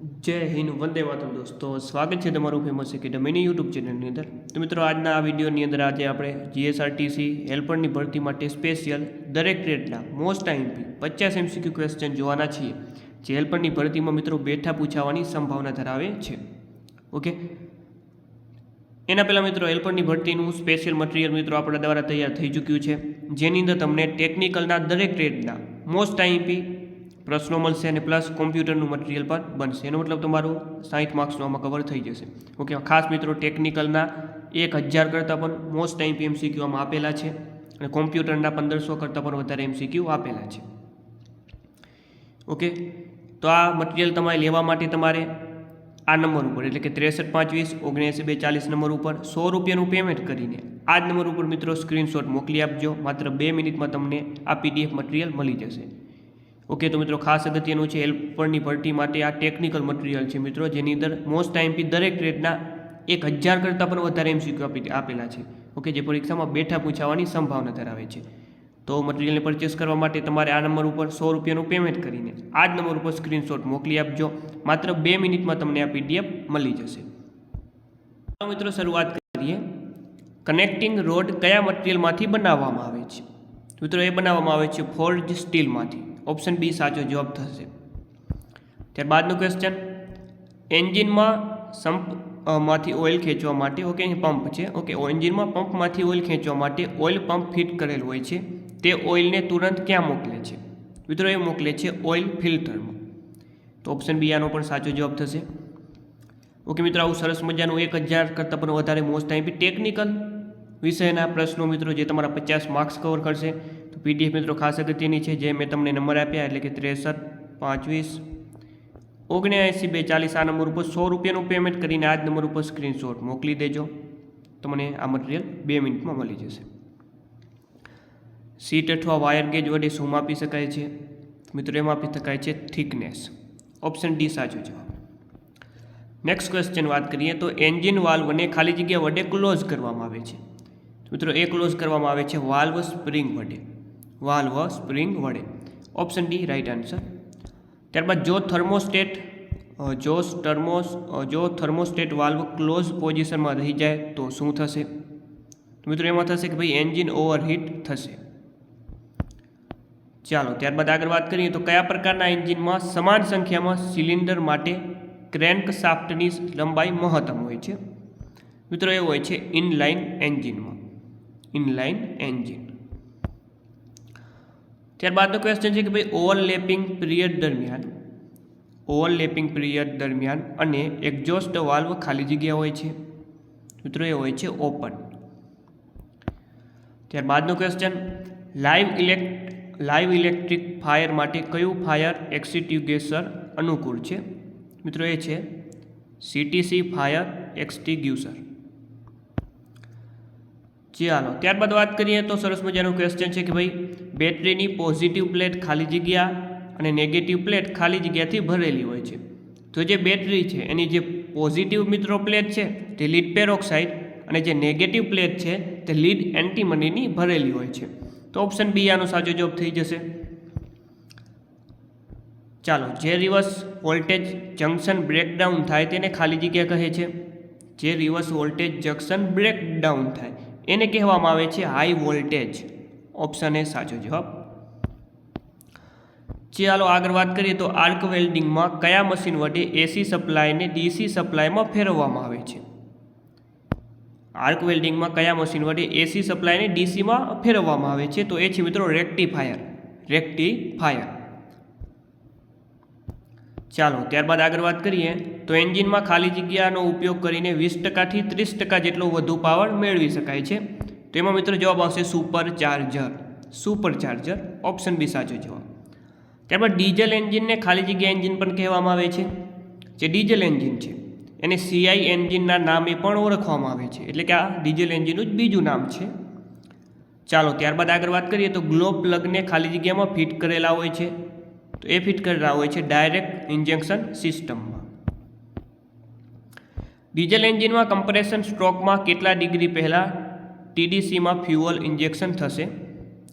જય હિન્દ, વંદે માતરમ દોસ્તો. સ્વાગત છે તમારું ફેમસ એકેડમીની યુટ્યુબ ચેનલની અંદર. તો મિત્રો, આજના આ વિડીયોની અંદર આજે આપણે જીએસઆરટીસી હેલ્પરની ભરતી માટે સ્પેશિયલ દરેક ટ્રેડના મોસ્ટ આઈમપી પચાસ એમસીક્યુ ક્વેશ્ચન જોવાના છીએ, જે હેલ્પરની ભરતીમાં મિત્રો બેઠા પૂછાવાની સંભાવના ધરાવે છે. ઓકે એના પહેલાં મિત્રો, હેલ્પરની ભરતીનું સ્પેશિયલ મટીરિયલ મિત્રો આપણા દ્વારા તૈયાર થઈ ચૂક્યું છે. જેની અંદર તમને ટેકનિકલના દરેક ટ્રેડના મોસ્ટ આઈમ્પી પ્રશ્નો મળશે અને પ્લસ કોમ્પ્યુટરનું મટીરિયલ પણ બનશે. એનો મતલબ તમારું સાઠ માર્ક્સનું આમાં કવર થઈ જશે. ઓકે ખાસ મિત્રો ટેકનિકલના એક હજાર કરતાં પણ મોસ્ટ ટાઈમ એમસીક્યુ આમાં આપેલા છે અને કોમ્પ્યુટરના પંદરસો કરતાં પણ વધારે એમસીક્યુ આપેલા છે. ઓકે તો આ મટીરિયલ તમારે લેવા માટે તમારે આ નંબર ઉપર, એટલે કે ત્રેસઠ પાંચ વીસ બે ચાલીસ નંબર ઉપર સો રૂપિયાનું પેમેન્ટ કરીને આ જ નંબર ઉપર મિત્રો સ્ક્રીનશોટ મોકલી આપજો. માત્ર બે મિનિટમાં તમને આ પીડીએફ મટીરિયલ મળી જશે. ઓકે, તો મિત્રો ખાસ અગત્યનું છે હેલ્પરની ભરતી માટે આ ટેકનિકલ મટીરિયલ છે મિત્રો, જેની અંદર મોસ્ટ આઈમ્પી દરેક ગ્રેડના એક હજાર કરતાં પણ વધારે એમસીક્યુ આપી આપેલા છે. ઓકે, જે પરીક્ષામાં બેઠા પૂછાવાની સંભાવના ધરાવે છે. તો મટીરિયલને પરચેસ કરવા માટે તમારે આ નંબર ઉપર સો રૂપિયાનું પેમેન્ટ કરીને આ જ નંબર ઉપર સ્ક્રીનશોટ મોકલી આપજો. માત્ર બે મિનિટમાં તમને આ પીડીએફ મળી જશે. મિત્રો શરૂઆત કરીએ. કનેક્ટિંગ રોડ કયા મટીરિયલમાંથી બનાવવામાં આવે છે? મિત્રો, એ બનાવવામાં આવે છે ફોર્જ સ્ટીલમાંથી ઓપ્શન બી સાચો જવાબ થશે. ત્યારબાદનું ક્વેશ્ચન એન્જિનમાં સંપમાંથી ઓઇલ ખેંચવા માટે ઓકે અહીં પંપ છે. ઓકે એન્જિનમાં પંપમાંથી ઓઇલ ખેંચવા માટે ઓઇલ પંપ ફિટ કરેલ હોય છે. તે ઓઇલને તુરંત ક્યાં મોકલે છે? મિત્રો, એ મોકલે છે ઓઇલ ફિલ્ટરમાં. તો ઓપ્શન બી આનો પણ સાચો જવાબ થશે. ઓકે મિત્રો, આવું સરસ મજાનું એક હજાર કરતાં પણ વધારે મોસ્ટ ટાઈમ ટેકનિકલ વિષયના પ્રશ્નો મિત્રો, જે તમારા પચાસ માર્ક્સ કવર કરશે. તો પીડીએફ મિત્રો ખાસ અગત્યની છે, જે મેં તમને નંબર આપ્યા, એટલે કે ત્રેસઠ, પાંચવીસ ઓગણએંસી બે ચાલીસ આ નંબર ઉપર સો રૂપિયાનું પેમેન્ટ કરીને આ જ નંબર ઉપર સ્ક્રીનશોટ મોકલી દેજો. તમને આ મટીરિયલ બે મિનિટમાં મળી જશે. સીટ અથવા વાયર ગેજ વડે શું માપી શકાય છે? મિત્રો, એ માપી શકાય છે થિકનેસ ઓપ્શન ડી સાચો જવાબ. નેક્સ્ટ ક્વેશ્ચન વાત કરીએ તો એન્જિન વાલ્વને ખાલી જગ્યા વડે ક્લોઝ કરવામાં આવે છે. મિત્રો, એ ક્લોઝ કરવામાં આવે છે વાલ્વ સ્પ્રિંગ વડે. વાલ્વ સ્પ્રિંગ વડે. ઓપ્શન ડી રાઈટ આન્સર ત્યારબાદ જો થર્મોસ્ટેટ જો ટર્મોસ જો થર્મોસ્ટેટ વાલ્વ ક્લોઝ પોઝિશનમાં રહી જાય તો શું થશે? મિત્રો એમાં થશે કે ભાઈ એન્જિન ઓવરહીટ થશે. ચાલો, ત્યારબાદ આગળ વાત કરીએ તો કયા પ્રકારના એન્જિનમાં સમાન સંખ્યામાં સિલિન્ડર માટે ક્રેન્ક શાફ્ટની લંબાઈ મહત્તમ હોય છે? મિત્રો, એ હોય છે ઇનલાઇન એન્જિનમાં ઇનલાઇન એન્જિન ત્યારબાદનો ક્વેશ્ચન છે કે ભાઈ ઓવરલેપિંગ પિરિયડ દરમિયાન ઓવરલેપિંગ પિરિયડ દરમિયાન અને એક્ઝોસ્ટ વાલ્વ ખાલી જગ્યા હોય છે? મિત્રો એ હોય છે open ત્યારબાદનો question live elect live electric fire માટે કયું ફાયર એક્સિટ્યુગેસર અનુકૂળ છે? મિત્રો એ છે સીટીસી ફાયર એક્સટિગ્યુસર ચાલો, ત્યારબાદ વાત કરીએ તો સરસ મજાનું ક્વેશ્ચન છે કે ભાઈ, બેટરીની પોઝિટિવ પ્લેટ ખાલી જગ્યા અને નેગેટિવ પ્લેટ ખાલી જગ્યાથી ભરેલી હોય છે. તો જે બેટરી છે, એની જે પોઝિટિવ મિત્રો પ્લેટ છે, તે લીડ પેરોક્સાઇડ અને જે નેગેટિવ પ્લેટ છે, તે લીડ એન્ટીમનીની ભરેલી હોય છે. તો ઓપ્શન બી આનો સાચો જવાબ થઈ જશે. ચાલો, જે રિવર્સ વોલ્ટેજ જંક્શન બ્રેકડાઉન થાય તેને ખાલી જગ્યા કહે છે. જે રિવર્સ વોલ્ટેજ જંક્શન બ્રેકડાઉન થાય એને કહેવામાં આવે છે હાઈ વોલ્ટેજ. ઓપ્શન એ સાચો જવાબ. ચાલો આગળ વાત કરીએ તો આર્ક વેલ્ડિંગમાં કયા મશીન વડે એસી સપ્લાયને ડીસી સપ્લાયમાં ફેરવવામાં આવે છે? આર્ક વેલ્ડિંગમાં કયા મશીન વડે એસી સપ્લાયને ડીસીમાં ફેરવવામાં આવે છે? તો એ છે મિત્રો રેક્ટિફાયર. રેક્ટિફાયર. ચાલો, ત્યારબાદ આગળ વાત કરીએ, તો એન્જિનમાં ખાલી જગ્યાનો ઉપયોગ કરીને વીસ ટકાથી ત્રીસ ટકા જેટલો વધુ પાવર મેળવી શકાય છે. તો એમાં મિત્રો જવાબ આવશે super charger. Super charger, option B સાચો જવાબ. ત્યારબાદ ડીઝલ એન્જિનને ખાલી જગ્યા એન્જિન પણ કહેવામાં આવે છે. જે ડીઝલ એન્જિન છે, એને સીઆઈ એન્જિનના નામે પણ ઓળખવામાં આવે છે. એટલે કે આ ડીઝલ એન્જિનનું જ બીજું નામ છે. ચાલો, ત્યારબાદ આગળ વાત કરીએ, તો ગ્લો પ્લગને ખાલી જગ્યામાં ફિટ કરેલા હોય છે. તો એ ફિટ કરેલા હોય છે ડાયરેક્ટ ઇન્જેક્શન સિસ્ટમમાં. ડીઝલ એન્જિનમાં કમ્પ્રેશન સ્ટ્રોકમાં કેટલા ડિગ્રી પહેલાં ટીડીસીમાં ફ્યુઅલ ઇન્જેક્શન થશે?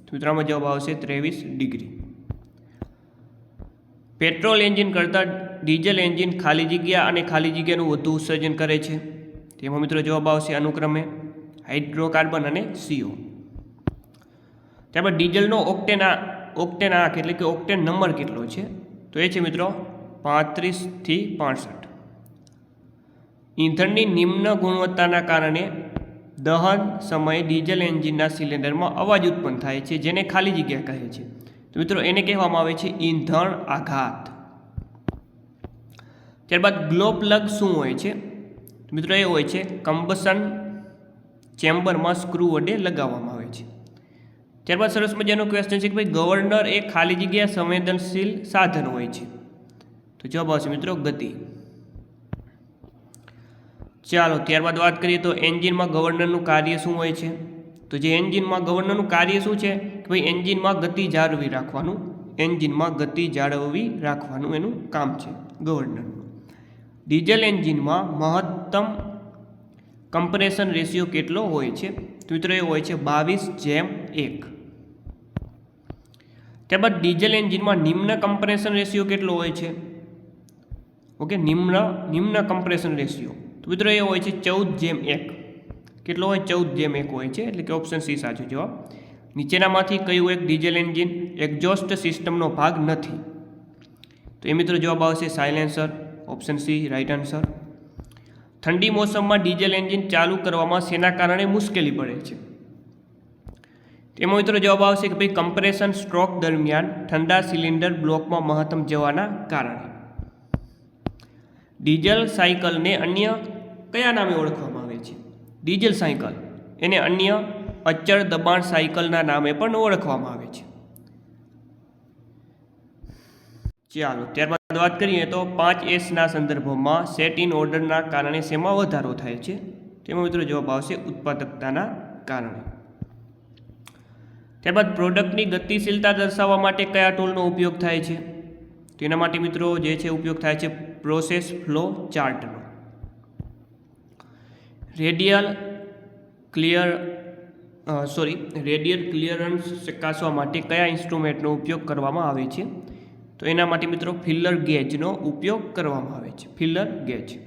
સૂત્રમાં જવાબ આવશે ત્રેવીસ ડિગ્રી. પેટ્રોલ એન્જિન કરતાં ડીઝલ એન્જિન ખાલી જગ્યા અને ખાલી જગ્યાનું વધુ ઉત્સર્જન કરે છે. તેમાં મિત્રો જવાબ આવશે અનુક્રમે હાઇડ્રોકાર્બન અને સીઓ ત્યારબાદ ડીઝલનો ઓક્ટેન ઓક્ટેન આંક એટલે કે ઓક્ટેન નંબર કેટલો છે? તો એ છે મિત્રો પાંત્રીસથી પાસઠ. ઈંધણની નિમ્ન ગુણવત્તાના કારણે દહન સમયે ડીઝલ એન્જિનના સિલિન્ડરમાં અવાજ ઉત્પન્ન થાય છે, જેને ખાલી જગ્યા કહે છે. તો મિત્રો એને કહેવામાં આવે છે ઈંધણ આઘાત. ત્યારબાદ ગ્લો પ્લગ શું હોય છે? મિત્રો એ હોય છે કમ્બસન ચેમ્બરમાં સ્ક્રૂ વડે લગાવવામાં ત્યારબાદ સરસ મજાનો ક્વેશ્ચન છે કે ભાઈ ગવર્નર એ ખાલી જગ્યા સંવેદનશીલ સાધન હોય છે? તો જવાબ આવશે મિત્રો ગતિ. ચાલો, ત્યારબાદ વાત કરીએ તો એન્જિનમાં ગવર્નરનું કાર્ય શું હોય છે? તો જે એન્જિનમાં ગવર્નરનું કાર્ય શું છે? કે ભાઈ એન્જિનમાં ગતિ જાળવી રાખવાનું, એન્જિનમાં ગતિ જાળવી રાખવાનું એનું કામ છે ગવર્નરનું. ડીઝલ એન્જિનમાં મહત્તમ કમ્પ્રેશન રેશિયો કેટલો હોય છે? તો મિત્રો એ હોય છે બાવીસ જેમ એક. ત્યારબાદ ડીઝલ એન્જિનમાં નિમ્ન કમ્પ્રેશન રેશિયો કેટલો હોય છે? ઓકે, નિમ્ન નિમ્ન કમ્પ્રેશન રેશિયો તો મિત્રો એ હોય છે ચૌદ જેમ એક. કેટલો હોય? ચૌદ જેમ એક હોય છે. એટલે કે ઓપ્શન સી સાચો જવાબ. નીચેનામાંથી કયું એક ડીઝલ એન્જિન એક્ઝોસ્ટ સિસ્ટમનો ભાગ નથી? તો એ મિત્રો જવાબ આવશે silencer option C right answer ઠંડી મોસમમાં ડીઝલ એન્જિન ચાલુ કરવામાં શેના કારણે મુશ્કેલી પડે છે? તેમાં મિત્રો જવાબ આવશે કે ભાઈ કમ્પ્રેશન સ્ટ્રોક દરમિયાન ઠંડા સિલિન્ડર બ્લોકમાં મહત્તમ જવાના કારણે. ડીઝલ સાયકલને અન્ય કયા નામે ઓળખવામાં આવે છે? Diesel cycle. એને અન્ય અચળ દબાણ સાયકલના નામે પણ ઓળખવામાં આવે છે. ચાલો, ત્યારબાદ વાત કરીએ તો પાંચ એસના સંદર્ભમાં સેટ ઇન ઓર્ડરના કારણે શેમાં વધારો થાય છે? તેમાં મિત્રો જવાબ આવશે ઉત્પાદકતાના કારણે. ત્યારબાદ પ્રોડક્ટની ગતિશીલતા દર્શાવવા માટે કયા ટૂલનો ઉપયોગ થાય છે? તેના માટે મિત્રો જે છે ઉપયોગ થાય છે process flow ચાર્ટનો radial clear sorry radial clearance ચકાસવા માટે કયા ઇન્સ્ટ્રુમેન્ટનો ઉપયોગ કરવામાં આવે છે? તો એના માટે મિત્રો ફિલ્લર ગેજનો ઉપયોગ કરવામાં આવે છે. ફિલ્લર ગેજ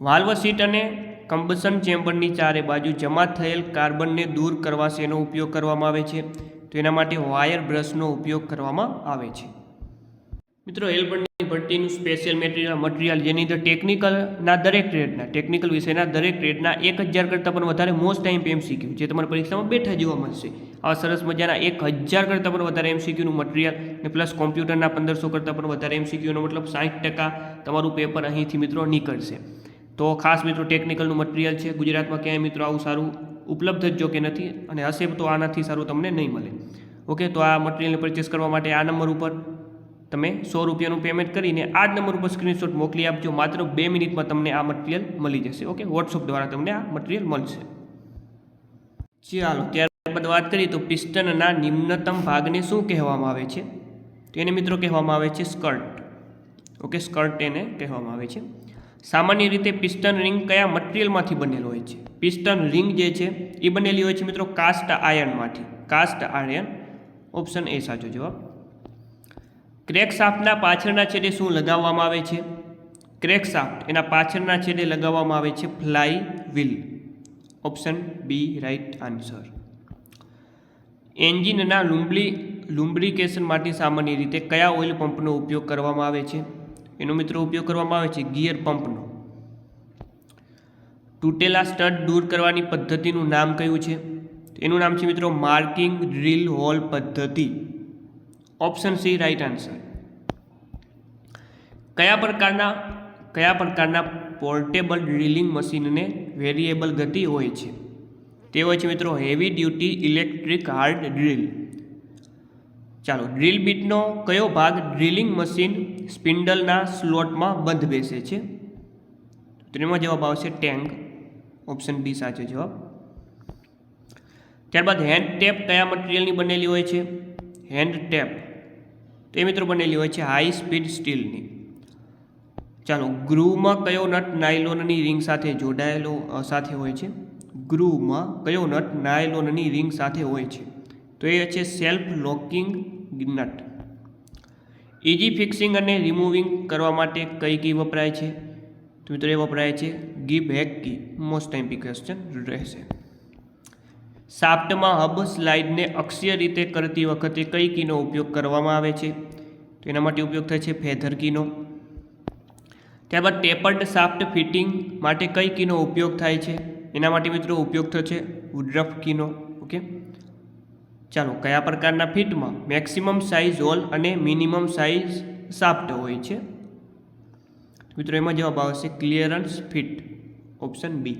વાલ્વ સીટ અને કમ્બશન ચેમ્બરની ચારે બાજુ જમા થયેલ કાર્બનને દૂર કરવા શેનો ઉપયોગ કરવામાં આવે છે. તો એના માટે વાયર બ્રશનો ઉપયોગ કરવામાં આવે છે. મિત્રો એલબર્ટની ભટ્ટીનું સ્પેશિયલ મેટેરિયલ મટીરિયલ જેની અંદર ટેકનિકલના દરેક ટ્રેડના ટેકનિકલ વિષયના દરેક ટ્રેડના એક હજાર કરતાં પણ વધારે મોસ્ટ ટાઈમ એમસીક્યુ જે તમારી પરીક્ષામાં બેઠા જોવા મળશે. આવા સરસ મજાના એક હજાર કરતાં પણ વધારે એમસીક્યુનું મટીરિયલ ને પ્લસ કોમ્પ્યુટરના પંદરસો કરતાં પણ વધારે એમસીક્યુનો મતલબ સાઠ ટકા તમારું પેપર અહીંથી મિત્રો નીકળશે. તો ખાસ મિત્રો ટેકનિકલનું મટીરિયલ છે. ગુજરાતમાં ક્યાંય મિત્રો આવું સારું ઉપલબ્ધ જ જો કે નથી અને હશે તો આનાથી સારું તમને નહીં મળે. ઓકે તો આ મટીરિયલને પરચેસ કરવા માટે આ નંબર ઉપર તમે સો રૂપિયાનું પેમેન્ટ કરીને આ જ નંબર ઉપર સ્ક્રીનશોટ મોકલી આપજો. માત્ર બે મિનિટમાં તમને આ મટીરિયલ મળી જશે. ઓકે વોટ્સઅપ દ્વારા તમને આ મટીરિયલ મળશે. ચાલો, ત્યારબાદ વાત કરીએ તો પિસ્ટનના નિમ્નતમ ભાગને શું કહેવામાં આવે છે? તો એને મિત્રો કહેવામાં આવે છે સ્કર્ટ. ઓકે સ્કર્ટ એને કહેવામાં આવે છે. સામાન્ય રીતે પિસ્ટન રિંગ કયા મટીરિયલમાંથી બનેલો હોય છે? પિસ્ટન રિંગ જે છે, એ બનેલી હોય છે મિત્રો કાસ્ટ આયર્નમાંથી. કાસ્ટ આયર્ન ઓપ્શન એ સાચો જવાબ. ક્રેક શાફ્ટના પાછળના છેડે શું લગાવવામાં આવે છે? ક્રેક શાફ્ટ એના પાછળના છેડે લગાવવામાં આવે છે fly wheel. Option B right answer. એન્જિનના લુમ્બલી, લુમ્બ્રિકેશન માટે સામાન્ય રીતે કયા ઓઇલ પંપનો ઉપયોગ કરવામાં આવે છે? એનો મિત્રો ઉપયોગ કરવામાં આવે છે ગિયર પંપનો. તૂટેલા સ્ટડ દૂર કરવાની પદ્ધતિનું નામ કયું છે? એનું નામ છે મિત્રો માર્કિંગ ડ્રીલ હોલ પદ્ધતિ. Option C right answer. કયા પ્રકારના કયા પ્રકારના પોર્ટેબલ ડ્રિલિંગ મશીનને વેરિએબલ ગતિ હોય છે? તે હોય છે મિત્રો heavy duty electric hard drill. ચાલો ડ્રિલ બીટનો કયો ભાગ ડ્રિલિંગ મશીન સ્પિન્ડલના સ્લોટમાં બંધ બેસે છે. તો એમાં જવાબ આવશે ટેન્ક. ઓપ્શન બી સાચો જવાબ. ત્યારબાદ હેન્ડ ટેપ કયા મટીરિયલની બનેલી હોય છે? Hand tap. તો મિત્રો બનેલી હોય છે હાઈ સ્પીડ સ્ટીલની. ચાલો ગ્રુવમાં કયો નટ નાયલોનની રિંગ સાથે જોડાયેલો સાથે હોય છે? ગ્રુવમાં કયો નટ નાયલોનની રિંગ સાથે હોય છે? તો એ છે self locking nut. Easy fixing અને રિમૂવિંગ કરવા માટે કઈ કી વપરાય છે? તો મિત્રો એ વપરાય છે give head key. Most time question રહેશે. સાફ્ટમાં હબ સ્લાઇડને અક્ષીય રીતે કરતી વખતે કઈ કીનો ઉપયોગ કરવામાં આવે છે? તો એના માટે ઉપયોગ થાય છે ફેધર કીનો. ત્યારબાદ ટેપર્ડ સાફ્ટ ફિટિંગ માટે કઈ કીનો ઉપયોગ થાય છે? એના માટે મિત્રો ઉપયોગ થશે વુડ્રફ કીનો. ઓકે? ચાલો, કયા પ્રકારના ફિટમાં મેક્સિમમ સાઇઝ હોલ અને મિનિમમ સાઇઝ સાફ્ટ હોય છે? મિત્રો, એમાં જવાબ આવશે ક્લિયરન્સ ફિટ ઓપ્શન બી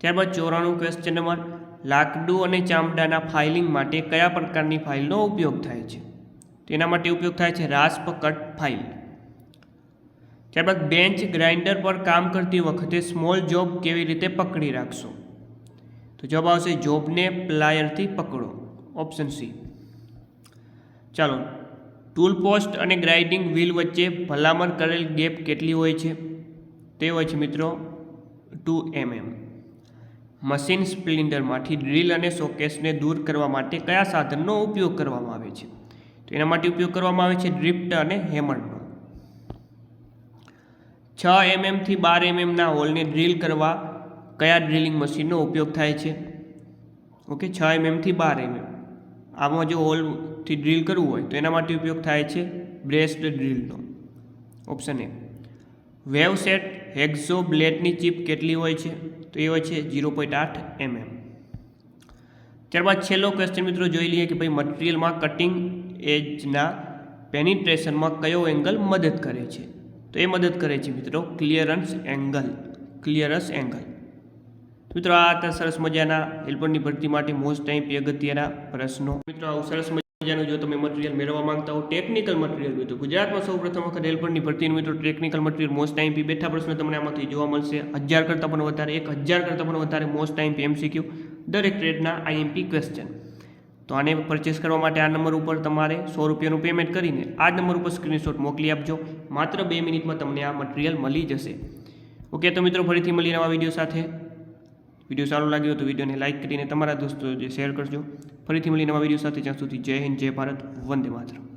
ત્યારબાદ ચોરાણું ક્વેશ્ચન નંબર લાકડું અને ચામડાના ફાઇલિંગ માટે કયા પ્રકારની ફાઇલનો ઉપયોગ થાય છે? તેના માટે ઉપયોગ થાય છે રાસ્પ કટ ફાઇલ ત્યારબાદ બેન્ચ ગ્રાઇન્ડર પર કામ કરતી વખતે સ્મોલ જોબ કેવી રીતે પકડી રાખશો? તો જવાબ આવશે જોબને પ્લાયરથી પકડો. ઓપ્શન સી ચાલો ટૂલ પોસ્ટ અને ગ્રાઇન્ડિંગ વ્હીલ વચ્ચે ભલામણ કરેલ ગેપ કેટલી હોય છે? તે હોય છે મિત્રો ટુ એમએમ. મશીન સ્પ્લિન્ડરમાંથી ડ્રીલ અને શોકેસને દૂર કરવા માટે કયા સાધનનો ઉપયોગ કરવામાં આવે છે? તો એના માટે ઉપયોગ કરવામાં આવે છે ડ્રિફ્ટ અને હેમરનો છ એમએમથી બાર એમએમના હોલને ડ્રીલ કરવા કયા ડ્રિલિંગ મશીનનો ઉપયોગ થાય છે? ઓકે છ એમએમથી બાર એમએમ આમાં જો હોલથી ડ્રિલ કરવું હોય તો એના માટે ઉપયોગ થાય છે braced ડ્રીલનો option A wave set hacksaw બ્લેડની ચીપ કેટલી હોય છે? તો એ હોય છે ઝીરો પોઈન્ટ આઠ એમએમ ત્યારબાદ છેલ્લો ક્વેશ્ચન મિત્રો જોઈ લઈએ કે ભાઈ મટીરિયલમાં કટિંગ એજના પેનિટ્રેશનમાં કયો એંગલ મદદ કરે છે? તો એ મદદ કરે છે મિત્રો ક્લિયરન્સ એંગલ ક્લિયરન્સ એંગલ મિત્રો, આ હતા સરસ મજાના હેલ્પરની ભરતી માટે મોસ્ટ ટાઈમ અગત્યના પ્રશ્નો. મિત્રો, આવું સરસ મજાનું જો તમે મટીરિયલ મેળવવા માંગતા હો ટેકનિકલ મટીરિયલ મિત્રો ગુજરાતમાં સૌ પ્રથમ વખત હેલ્પરની ભરતીનું મિત્રો ટેકનિકલ મટીરિયલ મોસ્ટ ટાઈમ પી બેઠા પ્રશ્નો તમને આમાંથી જોવા મળશે. હજાર કરતાં પણ વધારે, એક હજાર કરતાં પણ વધારે મોસ્ટ ટાઈમ પી એમસીક્યુ દરેક ટ્રેડના આઈએમપી ક્વેશ્ચન તો આને પરચેસ કરવા માટે આ નંબર ઉપર તમારે સો રૂપિયાનું પેમેન્ટ કરીને આ નંબર ઉપર સ્ક્રીનશોટ મોકલી આપજો. માત્ર બે મિનિટમાં તમને આ મટીરિયલ મળી જશે. ઓકે તો મિત્રો, ફરીથી મળી નવા વીડિયો સાથે. વીડિયો સારો લાગ્યો તો વિડીયોને લાઇક કરીને તમારા દોસ્તો જે શેર કરજો. ફરીથી મળી નવા વીડિયો સાથે જ્યાં સુધી જય હિન્દ, જય ભારત, વંદે માતરમ.